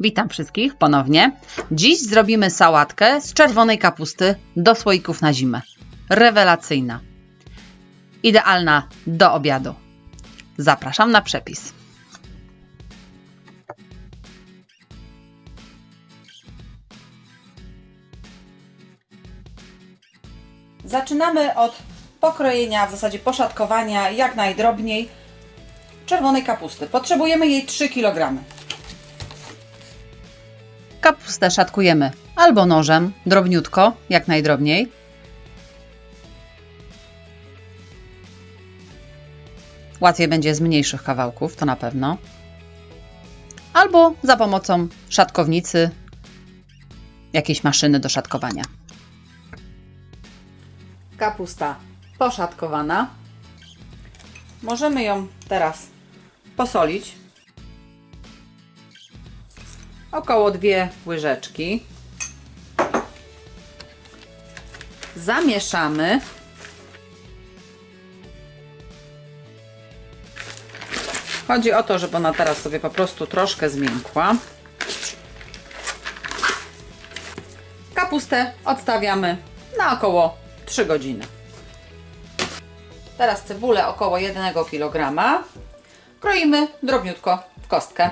Witam wszystkich ponownie. Dziś zrobimy sałatkę z czerwonej kapusty do słoików na zimę. Rewelacyjna. Idealna do obiadu. Zapraszam na przepis. Zaczynamy od pokrojenia, w zasadzie poszatkowania jak najdrobniej czerwonej kapusty. Potrzebujemy jej 3 kg. Kapustę szatkujemy albo nożem, drobniutko, jak najdrobniej. Łatwiej będzie z mniejszych kawałków, to na pewno. Albo za pomocą szatkownicy, jakiejś maszyny do szatkowania. Kapusta poszatkowana. Możemy ją teraz posolić. Około dwie łyżeczki. Zamieszamy. Chodzi o to, żeby ona teraz sobie po prostu troszkę zmiękła. Kapustę odstawiamy na około 3 godziny. Teraz cebulę około 1 kg. Kroimy drobniutko w kostkę.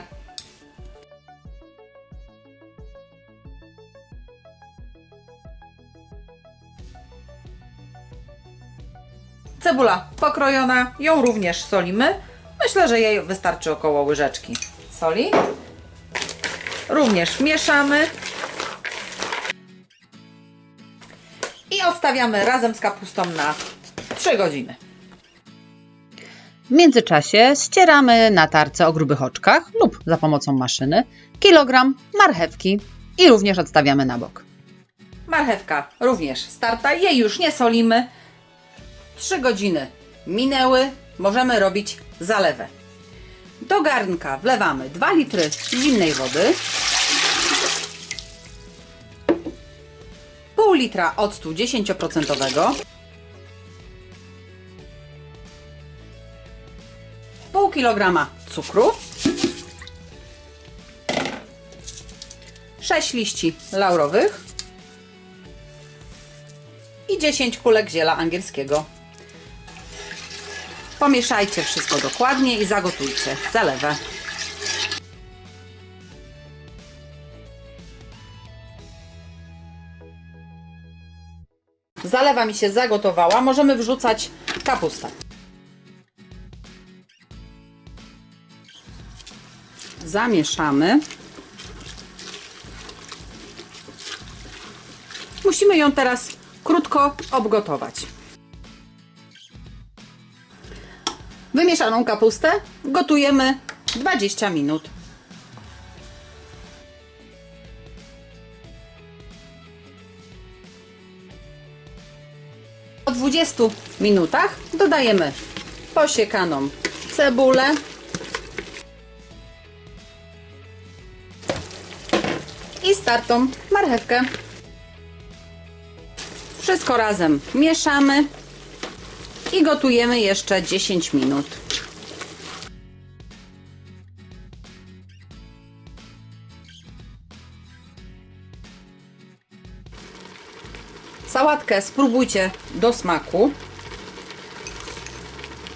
Cebula pokrojona, ją również solimy. Myślę, że jej wystarczy około łyżeczki soli. Również mieszamy. I odstawiamy razem z kapustą na 3 godziny. W międzyczasie ścieramy na tarce o grubych oczkach lub za pomocą maszyny kilogram marchewki i również odstawiamy na bok. Marchewka również starta, jej już nie solimy. 3 godziny minęły, możemy robić zalewę. Do garnka wlewamy 2 litry zimnej wody, pół litra octu 10%, pół kilograma cukru, 6 liści laurowych, i 10 kulek ziela angielskiego. Pomieszajcie wszystko dokładnie i zagotujcie zalewę. Zalewa mi się zagotowała, możemy wrzucać kapustę. Zamieszamy. Musimy ją teraz krótko obgotować. Wymieszaną kapustę gotujemy 20 minut. Po 20 minutach dodajemy posiekaną cebulę, i startą marchewkę. Wszystko razem mieszamy i gotujemy jeszcze 10 minut. Sałatkę spróbujcie do smaku,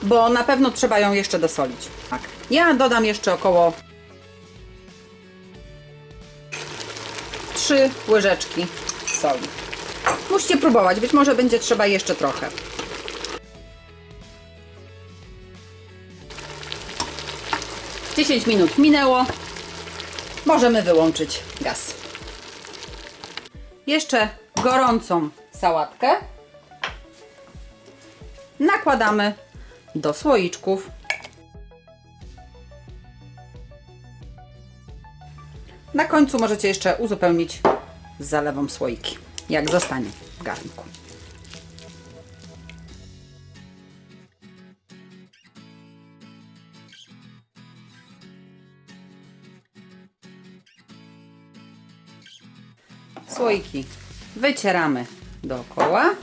bo na pewno trzeba ją jeszcze dosolić. Tak. Ja dodam jeszcze około 3 łyżeczki soli. Musicie próbować, być może będzie trzeba jeszcze trochę. Dziesięć minut minęło. Możemy wyłączyć gaz. Jeszcze gorącą sałatkę nakładamy do słoiczków. Na końcu możecie jeszcze uzupełnić zalewą słoiki, jak zostanie w garnku. Słoiki wycieramy dookoła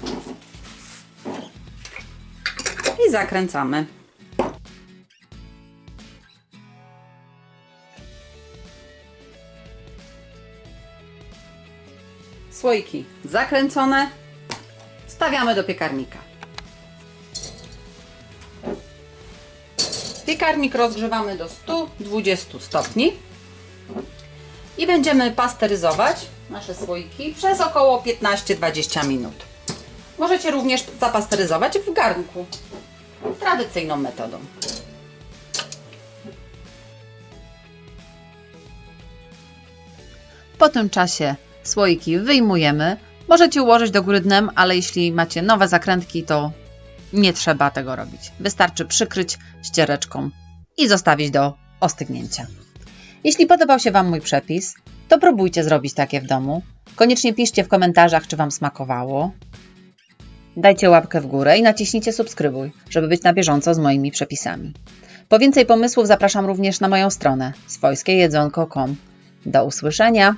i zakręcamy. Słoiki zakręcone. Stawiamy do piekarnika. Piekarnik rozgrzewamy do 120 stopni i będziemy pasteryzować nasze słoiki przez około 15-20 minut. Możecie również zapasteryzować w garnku tradycyjną metodą. Po tym czasie słoiki wyjmujemy. Możecie ułożyć do góry dnem, ale jeśli macie nowe zakrętki, to nie trzeba tego robić. Wystarczy przykryć ściereczką i zostawić do ostygnięcia. Jeśli podobał się Wam mój przepis, to próbujcie zrobić takie w domu. Koniecznie piszcie w komentarzach, czy Wam smakowało. Dajcie łapkę w górę i naciśnijcie subskrybuj, żeby być na bieżąco z moimi przepisami. Po więcej pomysłów zapraszam również na moją stronę swojskiejedzonko.com. Do usłyszenia!